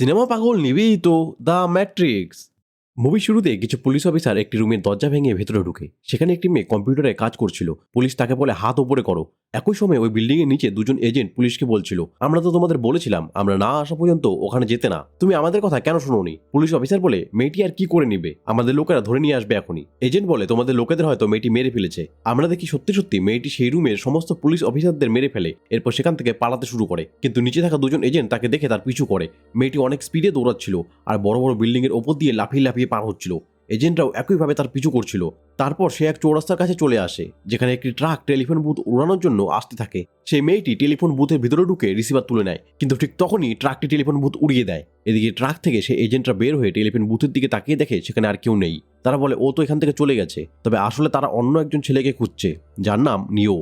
Cinema পাগল নিবেই তো the matrix. Movie শুরুতে কিছু পুলিশ অফিসার একটি রুমের দরজা ভেঙে ভেতরে ঢুকে। সেখানে একটি মেয়ে কম্পিউটারে কাজ করছিল। পুলিশ তাকে বলে, হাত ওপরে করো। একই সময় ওই বিল্ডিং এর নিচে দুজন এজেন্ট পুলিশকে বলছিল, আমরা তো তোমাদের বলেছিলাম, আমরা না আসা পর্যন্ত ওখানে যেতে না। তুমি আমাদের কথা কেন শোনোনি? পুলিশ অফিসার বলে, মেয়েটি আর কি করে নিবে? আমাদের লোকেরা ধরে নিয়ে আসবে এখনই। এজেন্ট বলে, তোমাদের লোকেদের হয়তো মেয়েটি মেরে ফেলেছে। আমরা দেখি সত্যি সত্যি মেয়েটি সেই রুমের সমস্ত পুলিশ অফিসারদের মেরে ফেলে, এরপর সেখান থেকে পালাতে শুরু করে। কিন্তু নিচে থাকা দুজন এজেন্ট তাকে দেখে তার পিছু করে। মেয়েটি অনেক স্পিডে দৌড়াচ্ছিল, আর বড় বড় বিল্ডিং এর ওপর দিয়ে লাফিয়ে লাফিয়ে পার হচ্ছিল। এজেন্টরাও একইভাবে তার পিছু করছিল। তারপর সে এক চৌরাস্তার কাছে চলে আসে, যেখানে একটি ট্রাক টেলিফোন বুথ উড়ানোর জন্য আসতে থাকে। সেই মেয়েটি টেলিফোন বুথের ভিতরে ঢুকে রিসিভার তুলে নেয়, কিন্তু ঠিক তখনই ট্রাকটি টেলিফোন বুথ উড়িয়ে দেয়। এদিকে ট্রাক থেকে সে এজেন্টরা বের হয়ে টেলিফোন বুথের দিকে তাকিয়ে দেখে সেখানে আর কেউ নেই। তারা বলে, ও তো এখান থেকে চলে গেছে। তবে আসলে তারা অন্য একজন ছেলেকে খুঁজছে, যার নাম নিও।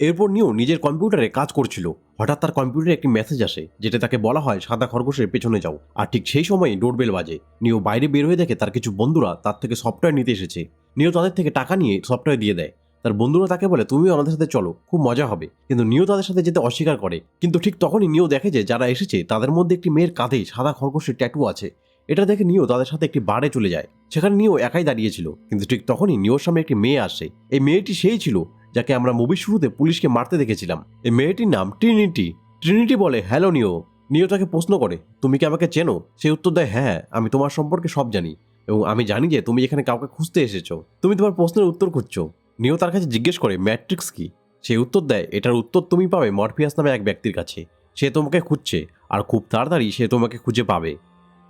এরপর নিও নিজের কম্পিউটারে কাজ করছিল। হঠাৎ তার কম্পিউটারে একটি মেসেজ আসে, যেটা তাকে বলা হয়, সাদা খরগোশের পেছনে যাও। আর ঠিক সেই সময়ই ডোরবেল বাজে। নিও বাইরে বের হয়ে দেখে তার কিছু বন্ধুরা তার থেকে সফটওয়্যার নিতে এসেছে। নিও তাদের থেকে টাকা নিয়ে সফটওয়্যার দিয়ে দেয়। তার বন্ধুরা তাকে বলে, তুমিও আমাদের সাথে চলো, খুব মজা হবে। কিন্তু নিও তাদের সাথে যেতে অস্বীকার করে। কিন্তু ঠিক তখনই নিও দেখে যে যারা এসেছে, তাদের মধ্যে একটি মেয়ের কাঁধে সাদা খরগোশের ট্যাটু আছে। এটা দেখে নিও তাদের সাথে একটি বারে চলে যায়। সেখানে নিও একাই দাঁড়িয়েছিল কিন্তু ঠিক তখনই নিওর সামনে একটি মেয়ে আসে। এই মেয়েটি সেই ছিল। যাকে আমরা মুভি শুরুতে পুলিশকে মারতে দেখেছিলাম। এই মেয়েটির নাম ট্রিনিটি ট্রিনিটি বলে হ্যালো নিও নিও তাকে প্রশ্ন করে, তুমি কি আমাকে চেনো? সে উত্তর দেয় হ্যাঁ আমি তোমার সম্পর্কে সব জানি এবং আমি জানি যে তুমি এখানে কাউকে খুঁজতে এসেছ। তুমি তোমার প্রশ্নের উত্তর খুঁজছো। নিও তার কাছে জিজ্ঞেস করে ম্যাট্রিক্স কি? সে উত্তর দেয়, এটার উত্তর তুমি পাবে মরফিয়াস নামে এক ব্যক্তির কাছে। সে তোমাকে খুঁজছে আর খুব তাড়াতাড়ি সে তোমাকে খুঁজে পাবে।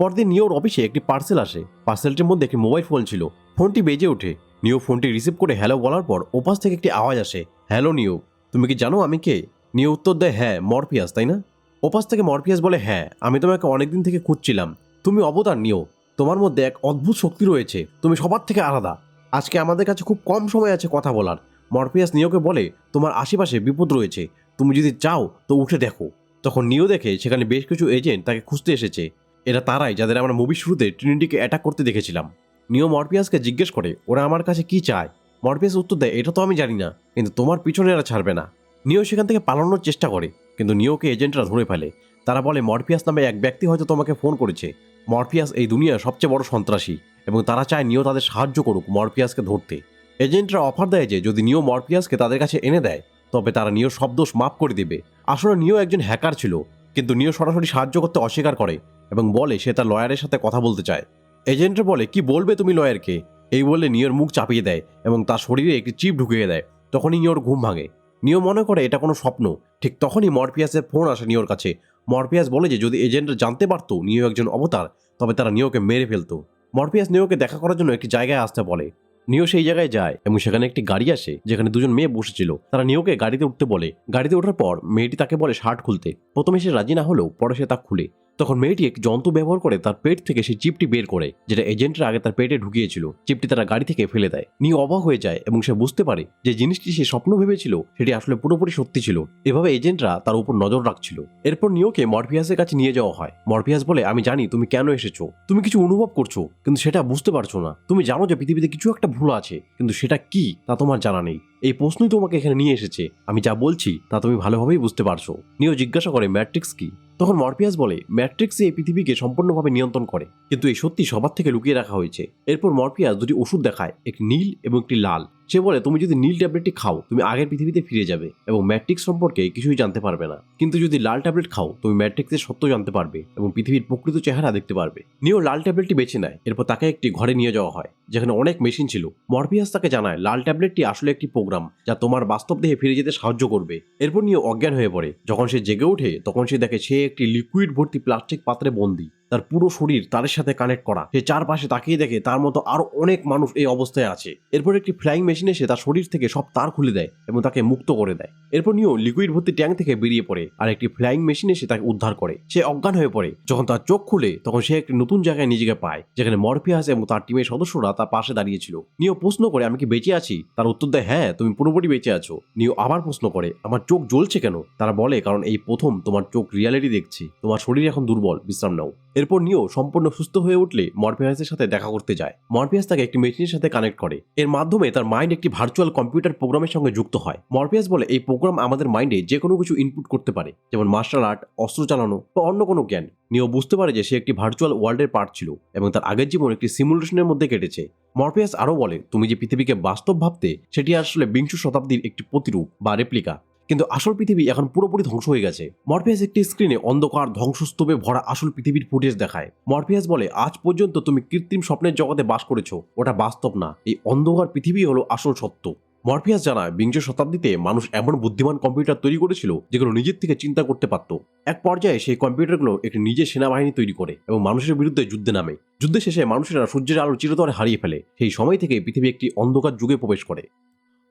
পরদিন নিওর অফিসে একটি পার্সেল আসে। পার্সেলটির মধ্যে একটি মোবাইল ফোন ছিল। ফোনটি বেজে ওঠে। নিও ফোনটি রিসিভ করে হ্যালো বলার পর ওপাশ থেকে একটি আওয়াজ আসে, হ্যালো নিও, তুমি কি জানো আমি কে? নিও উত্তর দেয় হ্যাঁ মরফিয়াস, তাই না? ওপাশ থেকে মরফিয়াস বলে হ্যাঁ আমি তোমাকে অনেকদিন থেকে খুঁজছিলাম। তুমি অবতার নিও, তোমার মধ্যে এক অদ্ভুত শক্তি রয়েছে, তুমি সবার থেকে আলাদা। আজকে আমাদের কাছে খুব কম সময় আছে কথা বলার। মরফিয়াস নিওকে বলে, তোমার আশেপাশে বিপদ রয়েছে, তুমি যদি চাও তো উঠে দেখো। তখন নিও দেখে সেখানে বেশ কিছু এজেন্ট তাকে খুঁজতে এসেছে। এরা তারাই যাদের আমরা মুভির শুরুতে ট্রিনিটিকে অ্যাটাক করতে দেখেছিলাম। নিও মরপিয়াসকে জিজ্ঞেস করে, ওরা আমার কাছে কি চায়? মরপিয়াস উত্তর দেয়, এটা তো আমি জানি না, কিন্তু তোমার পিছনে এরা ছাড়বে না। নিও সেখান থেকে পালানোর চেষ্টা করে, কিন্তু নিওকে এজেন্টরা ধরে ফেলে। তারা বলে মরপিয়াস নামে এক ব্যক্তি হয়তো তোমাকে ফোন করেছে। মরপিয়াস এই দুনিয়ার সবচেয়ে বড় সন্ত্রাসী এবং তারা চায় নিও তাদের সাহায্য করুক মরপিয়াসকে ধরতে। এজেন্টরা অফার দেয় যে, যদি নিও মরপিয়াসকে তাদের কাছে এনে দেয়, তবে তারা নিও সব দোষ মাফ করে দেবে। আসলে নিও একজন হ্যাকার ছিল, কিন্তু নিও সরাসরি সাহায্য করতে অস্বীকার করে এবং বলে সে তার লয়ারের সাথে কথা বলতে চায়। এজেন্টরা বলে, কি বলবে তুমি লয়ারকে? এই বলে নিওর মুখ চাপিয়ে দেয় এবং তার শরীরে একটি চিপ ঢুকিয়ে দেয়। তখনই নিওর ঘুম ভাঙে। নিও মনে করে, এটা কোনো স্বপ্ন। ঠিক তখনই মরপিয়াসের ফোন আসে নিওর কাছে। মরপিয়াস বলে যে, যদি এজেন্টরা জানতে পারতো নিও একজন অবতার, তবে তারা নিওকে মেরে ফেলতো। মরপিয়াস নিওকে দেখা করার জন্য একটি জায়গায় আসতে বলে। নিও সেই জায়গায় যায় এবং সেখানে একটি গাড়ি আসে, যেখানে দুজন মেয়ে বসেছিল। তারা নিওকে গাড়িতে উঠতে বলে। গাড়িতে ওঠার পর মেয়েটি তাকে বলে শার্ট খুলতে। প্রথমে সে রাজি না হলেও পরে সে তা খুলে। তখন মেয়েটি এক যন্ত্র ব্যবহার করে তার পেট থেকে সেই চিপটি বের করে, যেটা এজেন্টরা আগে তার পেটে ঢুকিয়েছিল। চিপটি তারা গাড়ি থেকে ফেলে দেয়। নিয়ে অবাক হয়ে যায় এবং সে বুঝতে পারে যে জিনিসটি সে স্বপ্ন ভেবেছিল, সেটি আসলে পুরোপুরি সত্যি ছিল। এভাবে এজেন্টরা তার উপর নজর রাখছিল। এরপর নিওকে মরফিয়াসের কাছে নিয়ে যাওয়া হয়। মরফিয়াস বলে, আমি জানি তুমি কেন এসেছ। তুমি কিছু অনুভব করছ, কিন্তু সেটা বুঝতে পারছ না। তুমি জানো যে পৃথিবীতে কিছু একটা ভুল আছে, কিন্তু সেটা কি, তা তোমার জানা নেই। এই প্রশ্নই তোমাকে এখানে নিয়ে এসেছে। আমি যা বলছি, তা তুমি ভালোভাবেই বুঝতে পারছ। নিও জিজ্ঞাসা করে, ম্যাট্রিক্স কি? তখন মরফিয়াস বলে, ম্যাট্রিক্স এই পৃথিবীকে সম্পূর্ণভাবে নিয়ন্ত্রণ করে, কিন্তু এই সত্যি সবার থেকে লুকিয়ে রাখা হয়েছে। এরপর মরফিয়াস দুটি ওষুধ দেখায়, একটি নীল এবং একটি লাল। সে বলে, তুমি যদি নীল ট্যাবলেটটি খাও, তুমি আগের পৃথিবীতে ফিরে যাবে এবং ম্যাট্রিক্স সম্পর্কে কিছুই জানতে পারবে না। কিন্তু যদি লাল ট্যাবলেট খাও, তুমি ম্যাট্রিক্সের সত্য জানতে পারবে এবং পৃথিবীর প্রকৃত চেহারা দেখতে পারবে। নিও, লাল ট্যাবলেটটি বেছে নেয়। এরপর তাকে একটি ঘরে নিয়ে যাওয়া হয়, যেখানে অনেক মেশিন ছিল। মরপিয়াস তাকে জানায়, লাল ট্যাবলেটটি আসলে একটি প্রোগ্রাম যা তোমার বাস্তব দেহে ফিরে যেতে সাহায্য করবে। এরপর নিয়ে অজ্ঞান হয়ে পড়ে। যখন সে জেগে ওঠে, তখন সে দেখে সে একটি লিকুইড ভর্তি প্লাস্টিক পাত্রে বন্দি। তার পুরো শরীর তারের সাথে কানেক্ট করা। সে চারপাশে তাকিয়ে দেখে তার মতো আরও অনেক মানুষ এই অবস্থায় আছে। এরপর একটি ফ্লাইং মেশিন এসে তার শরীর থেকে সব তার খুলে দেয় এবং তাকে মুক্ত করে দেয়। এরপর নিয়েও লিকুইড ভর্তি ট্যাঙ্ক থেকে বেরিয়ে পড়ে আর একটি ফ্লাইং মেশিন এসে তাকে উদ্ধার করে। সে অজ্ঞান হয়ে পড়ে। যখন তার চোখ খুলে, তখন সে একটি নতুন জায়গায় নিজেকে পায়, যেখানে মরফিয়াস এবং তার টিমের সদস্যরা তার পাশে দাঁড়িয়েছিল নিও প্রশ্ন করে, আমি কি বেঁচে আছি? তার উত্তর দেয় হ্যাঁ তুমি পুরোপুরি বেঁচে আছো। নিও আবার প্রশ্ন করে, আমার চোখ জ্বলছে কেন? তারা বলে, কারণ এই প্রথম তোমার চোখ রিয়ালিটি দেখছে। তোমার শরীর এখন দুর্বল, বিশ্রাম নাও। এরপর নিও সম্পূর্ণ সুস্থ হয়ে উঠলে মরফিয়াসের সাথে দেখা করতে যায়। মরফিয়াস তাকে একটি মেশিনের সাথে কানেক্ট করে। এর মাধ্যমে তার মাইন্ড একটি ভার্চুয়াল কম্পিউটার প্রোগ্রামের সঙ্গে যুক্ত হয়। মরফিয়াস বলে, এই প্রোগ্রাম আমাদের মাইন্ডে যে কোনো কিছু ইনপুট করতে পারে। যেমন মার্শাল আর্ট অস্ত্র চালানো বা অন্য কোনো জ্ঞান। নিও বুঝতে পারে যে সে একটি ভার্চুয়াল ওয়ার্ল্ডের পার্ট ছিল এবং তার আগের জীবন একটি সিমুলেশনের মধ্যে কেটেছে। মরফিয়াস আরও বলে, তুমি যে পৃথিবীকে বাস্তব ভাবতে, সেটি আসলে বিংশ শতাব্দীর একটি প্রতিরূপ বা রেপ্লিকা কিন্তু আসল পৃথিবী এখন পুরোপুরি ধ্বংস হয়ে গেছে। মরফিয়াস একটি স্ক্রিনে অন্ধকার, ধ্বংসস্তূপে ভরা আসল পৃথিবীর ফুটেজ দেখায়। মরফিয়াস বলে, আজ পর্যন্ত তুমি কৃত্রিম স্বপ্নের জগতে বাস করেছ। ওটা বাস্তব না। এই অন্ধকার পৃথিবী হলো আসল সত্য। মরফিয়াস জানায়, বিংশ শতাব্দীতে মানুষ এমন বুদ্ধিমান কম্পিউটার তৈরি করেছিল, যেগুলো নিজের থেকে চিন্তা করতে পারত। এক পর্যায়ে সেই কম্পিউটারগুলো একটি নিজের সেনাবাহিনী তৈরি করে এবং মানুষের বিরুদ্ধে যুদ্ধে নামে। যুদ্ধের শেষে মানুষেরা সূর্যের আলো চিরতরে হারিয়ে ফেলে। সেই সময় থেকে পৃথিবী একটি অন্ধকার যুগে প্রবেশ করে।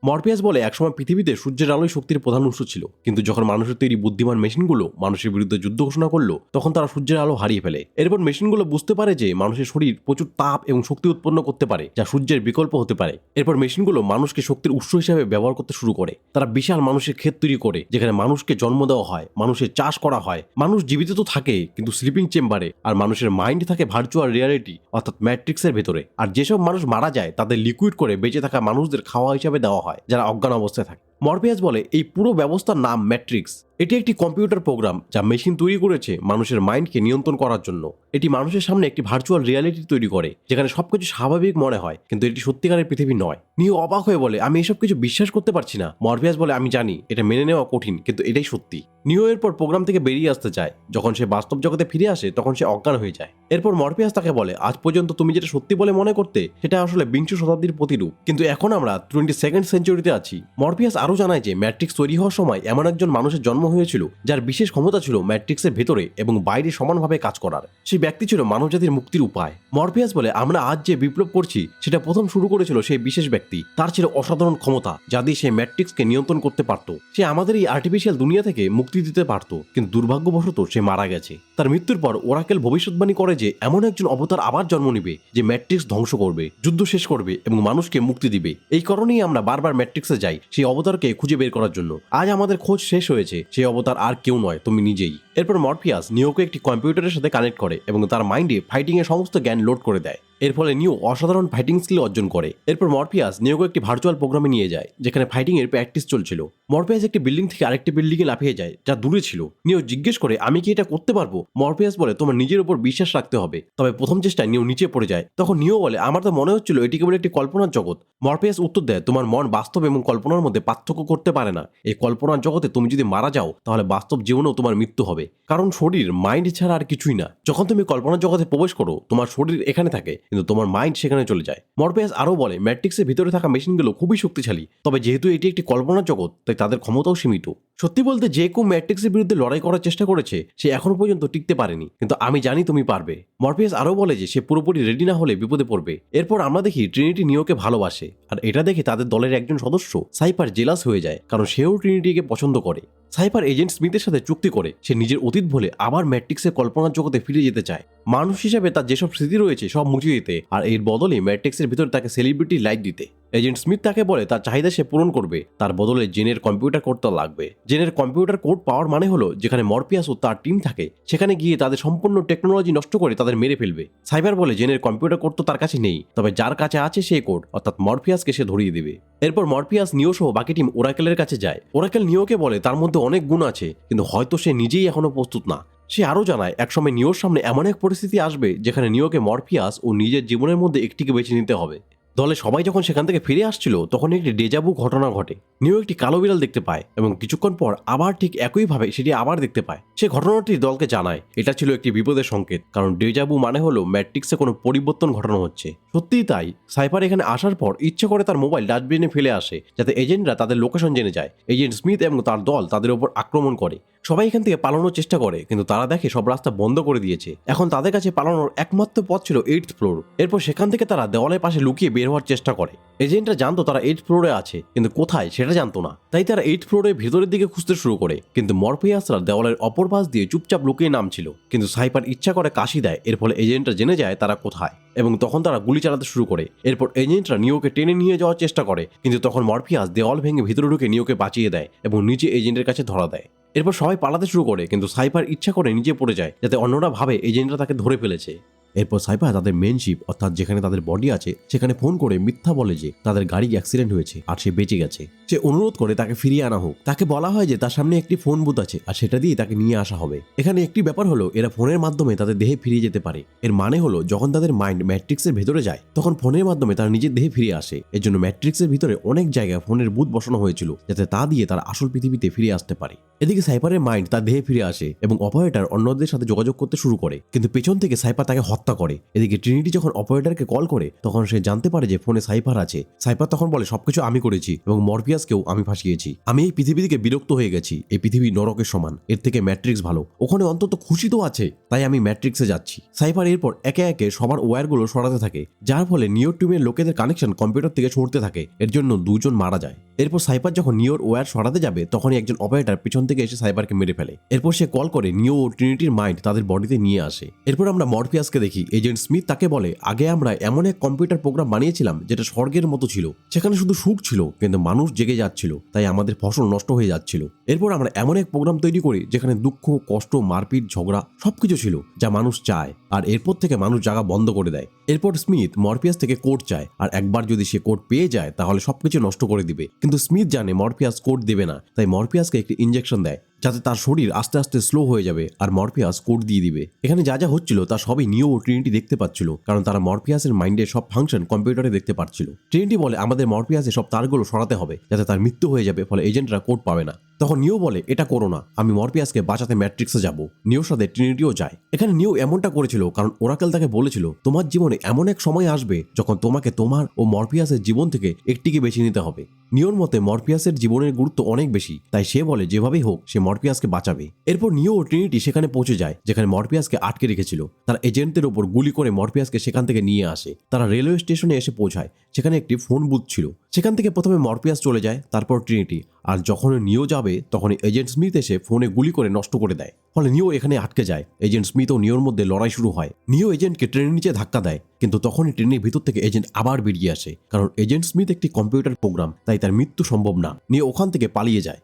মরপিয়াস বলে, একসময় পৃথিবীতে সূর্যের আলোই শক্তির প্রধান উৎস ছিল। কিন্তু যখন মানুষের তৈরি বুদ্ধিমান মেশিনগুলো মানুষের বিরুদ্ধে যুদ্ধ ঘোষণা করল, তখন তারা সূর্যের আলো হারিয়ে ফেলে। এরপর মেশিনগুলো বুঝতে পারে যে, মানুষের শরীর প্রচুর তাপ এবং শক্তি উৎপন্ন করতে পারে, যা সূর্যের বিকল্প হতে পারে। এরপর মেশিনগুলো মানুষকে শক্তির উৎস হিসেবে ব্যবহার করতে শুরু করে। তারা বিশাল মানুষের ক্ষেত তৈরি করে, যেখানে মানুষকে জন্ম দেওয়া হয়, মানুষের চাষ করা হয়। মানুষ জীবিত তো থাকে, কিন্তু স্লিপিং চেম্বারে আর মানুষের মাইন্ড থাকে ভার্চুয়াল রিয়ালিটি অর্থাৎ ম্যাট্রিক্সের ভেতরে। আর যেসব মানুষ মারা যায়, তাদের লিকুইড করে বেঁচে থাকা মানুষদের খাওয়া হিসাবে দেওয়া হয়। যারা অজ্ঞান অবস্থায় থাকে। মরপিয়াস বলে, এই পুরো ব্যবস্থার নাম ম্যাট্রিক্স। এটি একটি কম্পিউটার প্রোগ্রাম যা মেশিন তৈরি করেছে মানুষের মাইন্ডকে নিয়ন্ত্রণ করার জন্য। এটি মানুষের সামনে একটি ভার্চুয়াল রিয়ালিটি তৈরি করে, যেখানে সবকিছু স্বাভাবিক মনে হয়, কিন্তু এটি সত্যিকারের পৃথিবী নয়। নিও অবাক হয়ে বলে, আমি এসব কিছু বিশ্বাস করতে পারছি না। মরপিয়াস বলে, আমি জানি, এটা মেনে নেওয়া কঠিন, কিন্তু এটাই সত্যি। নিও এরপর প্রোগ্রাম থেকে বেরিয়ে আসতে চায়। যখন সে বাস্তব জগতে ফিরে আসে, তখন সে অজ্ঞান হয়ে যায়। এরপর মরপিয়াস তাকে বলে, আজ পর্যন্ত তুমি যেটা সত্যি বলে মনে করতে, সেটা আসলে বিংশ শতাব্দীর প্রতিরূপ। কিন্তু এখন আমরা টোয়েন্টি সেকেন্ড সেঞ্চুরিতে আছি। মরপিয়াস আরও জানায় যে ম্যাট্রিক্স তৈরি হওয়ার সময় এমন একজন মানুষের জন্ম হয়েছিল যার বিশেষ ক্ষমতা ছিল ম্যাট্রিক্সের ভেতরে এবং বাইরে সমানভাবে কাজ করার। সেই ব্যক্তি ছিল মানবজাতির মুক্তির উপায়। মরফিয়াস বলে, আমরা আজ যে বিপ্লব করছি, সেটা প্রথম শুরু করেছিল সেই বিশেষ ব্যক্তি। তার ছিল অসাধারণ ক্ষমতা, যা দিয়ে সে ম্যাট্রিক্সকে নিয়ন্ত্রণ করতে পারত। সে আমাদের এই আর্টিফিশিয়াল দুনিয়া থেকে মুক্তি দিতে পারত, কিন্তু দুর্ভাগ্যবশত সে মারা গেছে। তার মৃত্যুর পর ওরাকেল ভবিষ্যৎবাণী করে যে, এমন একজন অবতার আবার জন্ম নিবে, যে ম্যাট্রিক্স ধ্বংস করবে, যুদ্ধ শেষ করবে এবং মানুষকে মুক্তি দিবে। এই কারণেই আমরা বারবার ম্যাট্রিক্সে যাই, সেই অবতারকে খুঁজে বের করার জন্য। আজ আমাদের খোঁজ শেষ হয়েছে। সেই অবতার আর কেউ নয়, তুমি নিজেই। এরপর মরফিয়াস নিয়োকে একটি কম্পিউটারের সাথে কানেক্ট করে এবং তার মাইন্ডে ফাইটিং এর সমস্ত জ্ঞান লোড করে দেয়। এর ফলে নিও অসাধারণ ফাইটিং স্কিল অর্জন করে। এরপর মরপিয়াস নিয়োকে একটি ভার্চুয়াল প্রোগ্রামে নিয়ে যায়, যেখানে ফাইটিং এর প্র্যাকটিস চলছিল। মরপিয়াস একটি বিল্ডিং থেকে আরেকটি বিল্ডিং এ লাফিয়ে যায়, যা দূরে ছিল। নিও জিজ্ঞেস করে, আমি কি এটা করতে পারব? মরপিয়াস বলে, তোমার নিজের উপর বিশ্বাস রাখতে হবে। তবে প্রথম চেষ্টায় নিও নিচে পড়ে যায়। তখন নিও বলে, আমার তো মনে হচ্ছিল এটি কেবল একটি কল্পনার জগৎ। মরপিয়াস উত্তর দেয়, তোমার মন বাস্তব এবং কল্পনার মধ্যে পার্থক্য করতে পারে না। এই কল্পনার জগতে তুমি যদি মারা যাও, তাহলে বাস্তব জীবনেও তোমার মৃত্যু হবে। কারণ শরীর মাইন্ড ছাড়া আর কিছুই না। যখন তুমি কল্পনার জগতে প্রবেশ করো, তোমার শরীর এখানে থাকে। কিন্তু তোমার মাইন্ড সেখানে চলে যায়। মরপেস আরও বলে ম্যাট্রিক্সের ভিতরে থাকা মেশিনগুলো খুবই শক্তিশালী। তবে যেহেতু এটি একটি কল্পনা জগৎ, তাই তাদের ক্ষমতাও সীমিত। সত্যি বলতে যে কেউ ম্যাট্রিক্সের বিরুদ্ধে লড়াই করার চেষ্টা করেছে, সে এখনও পর্যন্ত টিকতে পারেনি। কিন্তু আমি জানি তুমি পারবে। মরপিয়াস আরও বলে যে, সে পুরোপুরি রেডি না হলে বিপদে পড়বে। এরপর আমরা দেখি ট্রিনিটি নিওকে ভালোবাসে। আর এটা দেখে তাদের দলের একজন সদস্য সাইপার জেলাস হয়ে যায়, কারণ সেও ট্রিনিটিকে পছন্দ করে। সাইপার এজেন্ট স্মিথের সাথে চুক্তি করে সে নিজের অতীত বলে আবার ম্যাট্রিক্সের কল্পনার জগতে ফিরে যেতে চায়। মানুষ হিসেবে তার যেসব স্মৃতি রয়েছে সব মুছে দিতে, আর এর বদলে ম্যাট্রিক্সের ভিতরে তাকে সেলিব্রিটি লাইট দিতে। এজেন্ট স্মিথ তাকে বলে, তার চাহিদা সে পূরণ করবে। তার বদলে জেনের কম্পিউটার কোড তার লাগবে। জেনের কম্পিউটার কোড পাওয়ার মানে হলো, যেখানে মরপিয়াস ও তার টিম থাকে, সেখানে গিয়ে তাদের সম্পূর্ণ টেকনোলজি নষ্ট করে তাদের মেরে ফেলবে। সাইবার বলে, জেনের কম্পিউটার কোড তো তার কাছে নেই, তবে যার কাছে আছে সেই কোড, অর্থাৎ মরপিয়াসকে সে ধরিয়ে দেবে। এরপর মরপিয়াস, নিও সহ বাকি টিম ওরাকেলের কাছে যায়। ওরাকেল নিওকে বলে, তার মধ্যে অনেক গুণ আছে, কিন্তু হয়তো সে নিজেই এখনও প্রস্তুত না। সে আরও জানায় একসময় নিওর সামনে এমন এক পরিস্থিতি আসবে, যেখানে নিওকে মরফিয়াস ও নিজের জীবনের মধ্যে একটিকে বেছে নিতে হবে। দলে সবাই যখন সেখান থেকে ফিরে আসছিল, তখন একটি ডেজাবু ঘটনা ঘটে। নিউ একটি কালো বিড়াল দেখতে পায় এবং কিছুক্ষণ পর আবার ঠিক একইভাবে সেটি আবার দেখতে পায়। সে ঘটনাটি দলকে জানায়। এটা ছিল একটি বিপদের সংকেত, কারণ ডেজাবু মানে হলো ম্যাট্রিক্সে কোনো পরিবর্তন ঘটানো হচ্ছে। সত্যিই তাই, সাইফার এখানে আসার পর ইচ্ছে করে তার মোবাইল ডাস্টবিনে ফেলে আসে, যাতে এজেন্টরা তাদের লোকেশন জেনে যায়। এজেন্ট স্মিথ এবং তার দল তাদের উপর আক্রমণ করে। সবাই এখান থেকে পালানোর চেষ্টা করে, কিন্তু তারা দেখে সব রাস্তা বন্ধ করে দিয়েছে। এখন তাদের কাছে পালানোর একমাত্র পথ ছিল এইট ফ্লোর এরপর সেখান থেকে তারা দেওয়ালের পাশে লুকিয়ে বের হওয়ার চেষ্টা করে। এজেন্টরা জানতো তারা এইট ফ্লোরে আছে, কিন্তু কোথায় সেটা জানতো না। তাই তারা এইট ফ্লোরে ভেতরের দিকে খুঁজতে শুরু করে, কিন্তু মরফিয়াসরা দেওয়ালের অপর পাশ দিয়ে চুপচাপ লুকিয়ে নামছিল। কিন্তু সাইপার ইচ্ছা করে কাশি দেয়, এর ফলে এজেন্টরা জেনে যায় তারা কোথায়। এবং তখন তারা গুলি চালাতে শুরু করে। এরপর এজেন্টরা নিয়োকে টেনে নিয়ে যাওয়ার চেষ্টা করে, কিন্তু তখন মরফিয়াস দেওয়াল ভেঙে ভিতরে ঢুকে নিয়োকে বাঁচিয়ে দেয় এবং নিচে এজেন্টের কাছে ধরা দেয়। এরপর সবাই পালাতে শুরু করে, কিন্তু সাইপার ইচ্ছা করে নিচে পড়ে যায়, যাতে অন্যরা ভাবে এজেন্টরা তাকে ধরে ফেলেছে। এরপর সাইপার তাদের মেন শিপ অর্থাৎ যেখানে তাদের বডি আছে, সেখানে ফোন করে মিথ্যা বলে যে তাদের গাড়ি অ্যাক্সিডেন্ট হয়েছে আর সে বেঁচে গেছে। সে অনুরোধ করে তাকে ফিরিয়ে আনা হোক। তাকে বলা হয় যে তার সামনে একটি ফোন বুথ আছে আর সেটা দিয়ে তাকে নিয়ে আসা হবে। এখানে একটি ব্যাপার হলো, এরা ফোনের মাধ্যমে তাদের দেহে ফিরিয়ে যেতে পারে। এর মানে হলো, যখন তাদের মাইন্ড ম্যাট্রিক্সের ভেতরে যায়, তখন ফোনের মাধ্যমে তারা নিজের দেহে ফিরে আসে। এর জন্য ম্যাট্রিক্সের ভিতরে অনেক জায়গায় ফোনের বুথ বসানো হয়েছিল, যাতে তা দিয়ে তারা আসল পৃথিবীতে ফিরে আসতে পারে। এদিকে সাইপারের মাইন্ড তার দেহে ফিরে আসে এবং অপারেটর অন্যদের সাথে যোগাযোগ করতে শুরু করে। কিন্তু পেছন থেকে সাইপার তাকে হত্যা করে। এদিকে ট্রিনিটি যখন অপারেটরকে কল করে, তখন সে জানতে পারে যে ফোনে সাইফার আছে। সাইপার তখন বলে, সবকিছু আমি করেছি এবং মরপিয়াসকেও আমি ফাঁসিয়েছি। আমি এই পৃথিবী থেকে বিরক্ত হয়ে গেছি। এই পৃথিবী নরকের সমান। এর থেকে ম্যাট্রিক্স ভালো। ওখানে অন্তত খুশি তো আছে। তাই আমি ম্যাট্রিক্সে যাচ্ছি। সাইপার এরপর একে একে সবার ওয়্যারগুলো সরাতে থাকে, যার ফলে নিওর টিমের লোকেদের কানেকশন কম্পিউটার থেকে সরতে থাকে। এর জন্য দুজন মারা যায়। এরপর সাইপার যখন নিওর ওয়্যার সরাতে যাবে, তখনই একজন অপারেটর পিছন থেকে এসে সাইবারকে মেরে ফেলে। এরপর সে কল করে নিও ও ট্রিনিটির মাইন্ড তাদের বডিতে নিয়ে আসে। এরপর আমরা মরফিয়াসকে দেখি। এজেন্ট স্মিথ তাকে বলে, আগে আমরা এমন এক কম্পিউটার প্রোগ্রাম বানিয়েছিলাম যেটা স্বর্গের মতো ছিল। সেখানে শুধু সুখ ছিল, কিন্তু মানুষ জেগে যাচ্ছিল, তাই আমাদের ফসল নষ্ট হয়ে যাচ্ছিল। এরপর আমরা এমন এক প্রোগ্রাম তৈরি করি, যেখানে দুঃখ, কষ্ট, মারপিট, ঝগড়া সবকিছু ছিল, যা মানুষ চায়। আর এরপর থেকে মানুষ জাগা বন্ধ করে দেয়। এরপর স্মিথ মরফিয়াস থেকে কোড চায়, আর একবার যদি সে কোড পেয়ে যায়, তাহলে সবকিছু নষ্ট করে দিবে। কিন্তু স্মিথ জানে মরফিয়াস কোড দেবে না, তাই মরফিয়াসকে একটি ইঞ্জেকশন দেয়, যাতে তার শরীর আস্তে আস্তে স্লো হয়ে যাবে, আর মরফিয়াস কোড দিয়ে দিবে। এখানে যা যা হচ্ছিল, তা সবই নিও ও ট্রিনিটি দেখতে পাচ্ছিল, কারণ তারা মরফিয়াসের মাইন্ডের সব ফাংশন কম্পিউটারে দেখতে পাচ্ছিল। ট্রিনিটি বলে, আমাদের মরফিয়াসের সব তারগুলো সরাতে হবে, যাতে তার মৃত্যু হয়ে যাবে, ফলে এজেন্টরা কোড পাবে না। তখন নিও বলে, এটা করো না, আমি মরপিয়াসকে বাঁচাতে ম্যাট্রিক্সে যাব। নিওর সাথে ট্রিনিটিও যায়। এখানে নিও এমনটা করেছিল, কারণ ওরাকেল তাকে বলেছিল, তোমার জীবনে এমন এক সময় আসবে যখন তোমাকে তোমার ও মরপিয়াসের জীবন থেকে একটিকে বেছে নিতে হবে। নিওর মতে মরপিয়াসের জীবনের গুরুত্ব অনেক বেশি, তাই সে বলে, যেভাবেই হোক, সে মরপিয়াসকে বাঁচাবে। এরপর নিও ও ট্রিনিটি সেখানে পৌঁছে যায়, যেখানে মরপিয়াসকে আটকে রেখেছিল। তারা এজেন্টদের ওপর গুলি করে মরপিয়াসকে সেখান থেকে নিয়ে আসে। তারা রেলওয়ে স্টেশনে এসে পৌঁছায়, সেখানে একটি ফোন বুথ ছিল। সেখান থেকে প্রথমে মরপিয়াস চলে যায়, তারপর ট্রিনিটি। আর যখন নিও যাবে তখন এজেন্ট স্মিথ এসে ফোনে গুলি করে নষ্ট করে দেয়। ফলে নিও এখানে আটকে যায়। এজেন্ট স্মিথ ও নিওর মধ্যে লড়াই শুরু হয়। নিও এজেন্টকে ট্রেনের নিচে ধাক্কা দেয়, কিন্তু তখনই ট্রেনের ভিতর থেকে এজেন্ট আবার বেরিয়ে আসে। কারণ এজেন্ট স্মিথ একটি কম্পিউটার প্রোগ্রাম, তাই তার মৃত্যু সম্ভব না। নিয়ে ওখান থেকে পালিয়ে যায়।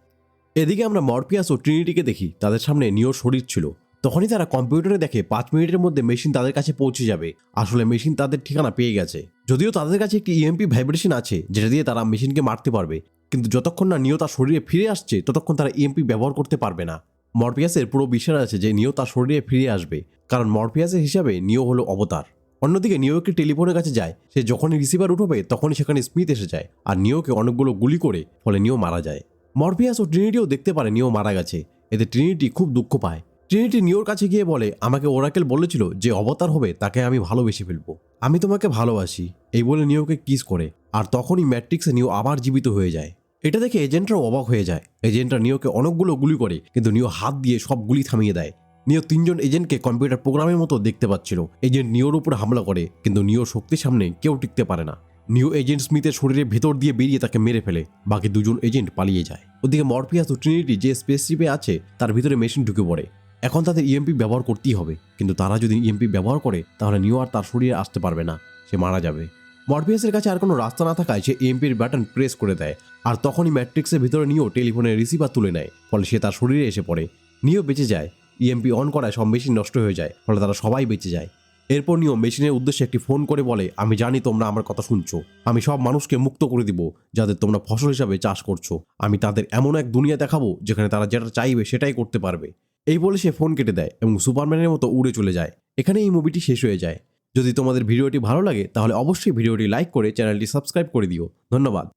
এদিকে আমরা মরপিয়াস ও ট্রিনিটিকে দেখি, তাদের সামনে নিওর শরীর ছিল। তখনই তারা কম্পিউটারে দেখে পাঁচ মিনিটের মধ্যে মেশিন তাদের কাছে পৌঁছে যাবে। আসলে মেশিন তাদের ঠিকানা পেয়ে গেছে। যদিও তাদের কাছে একটি ইএমপি ভাইব্রেশন আছে, যেটা দিয়ে তারা মেশিনকে মারতে পারবে। কিন্তু যতক্ষণ না নিও তার শরীরে ফিরে আসছে, ততক্ষণ তারা ইএমপি ব্যবহার করতে পারবে না। মরপিয়াসের পুরো বিশ্বাস আছে যে নিও তার শরীরে ফিরে আসবে। কারণ মরপিয়াসের হিসাবে নিও হলো অবতার। অন্যদিকে একটি টেলিফোনের কাছে যায়, সে যখনই রিসিভার উঠবে তখনই সেখানে স্মিথ এসে যায় আর নিওকে অনেকগুলো গুলি করে ফলে নিও মারা যায়। মরপিয়াস ও ট্রিনিটিও দেখতে পারে নিও মারা গেছে, এতে ট্রিনিটি খুব দুঃখ পায়। ট্রিনিটি নিওর কাছে গিয়ে বলে, আমাকে ওরাকেল বলেছিল যে অবতার হবে তাকে আমি ভালোবেসে ফেলব। আমি তোমাকে ভালোবাসি। এই বলে নিওকে কিস করে, আর তখনই ম্যাট্রিক্সে নিও আবার জীবিত হয়ে যায়। এটা দেখে এজেন্টরাও অবাক হয়ে যায়। এজেন্টরা নিওকে অনেকগুলো গুলি করে, কিন্তু নিও হাত দিয়ে সব গুলি থামিয়ে দেয়। নিও তিনজন এজেন্টকে কম্পিউটার প্রোগ্রামের মতো দেখতে পাচ্ছিল। এজেন্ট নিওর উপর হামলা করে, কিন্তু নিওর শক্তির সামনে কেউ টিকতে পারে না। নিও এজেন্ট স্মিথের শরীরের ভেতর দিয়ে বেরিয়ে তাকে মেরে ফেলে। বাকি দুজন এজেন্ট পালিয়ে যায়। ওদিকে মরফিয়াস ও ট্রিনিটি যে স্পেসশিপে আছে, তার ভিতরে মেশিন ঢুকে পড়ে। এখন তাদের ইএমপি ব্যবহার করতেই হবে, কিন্তু তারা যদি ইএমপি ব্যবহার করে, তাহলে নিও আর তার শরীরে আসতে পারবে না। সে মারা যাবে। মরফিয়াসের কাছে আর কোনো রাস্তা না থাকায় সে ইএমপির বাটন প্রেস করে দেয়, আর তখনই ম্যাট্রিক্সের ভিতরে নিও টেলিফোনের রিসিভার তুলে নেয়, ফলে সে তার শরীরে এসে পড়ে। নিও বেঁচে যায় ইএমপি অন করায় সব মেশিন নষ্ট হয়ে যায়, ফলে তারা সবাই বেঁচে যায়। এরপর নিয়ম মেশিনের উদ্দেশ্যে একটি ফোন করে বলে, আমি জানি তোমরা আমার কথা শুনছো। আমি সব মানুষকে মুক্ত করে দিব যাদের তোমরা ফসল হিসাবে চাষ করছ। আমি তাদের এমন এক দুনিয়া দেখাবো, যেখানে তারা যেটা চাইবে সেটাই করতে পারবে। এই বলে সে ফোন কেটে দেয় এবং সুপারম্যানের মতো উড়ে চলে যায়। এখানে এই মুভিটি শেষ হয়ে যায়। যদি তোমাদের ভিডিওটি ভালো লাগে, তাহলে অবশ্যই ভিডিওটি লাইক করে চ্যানেলটি সাবস্ক্রাইব করে দিও। ধন্যবাদ।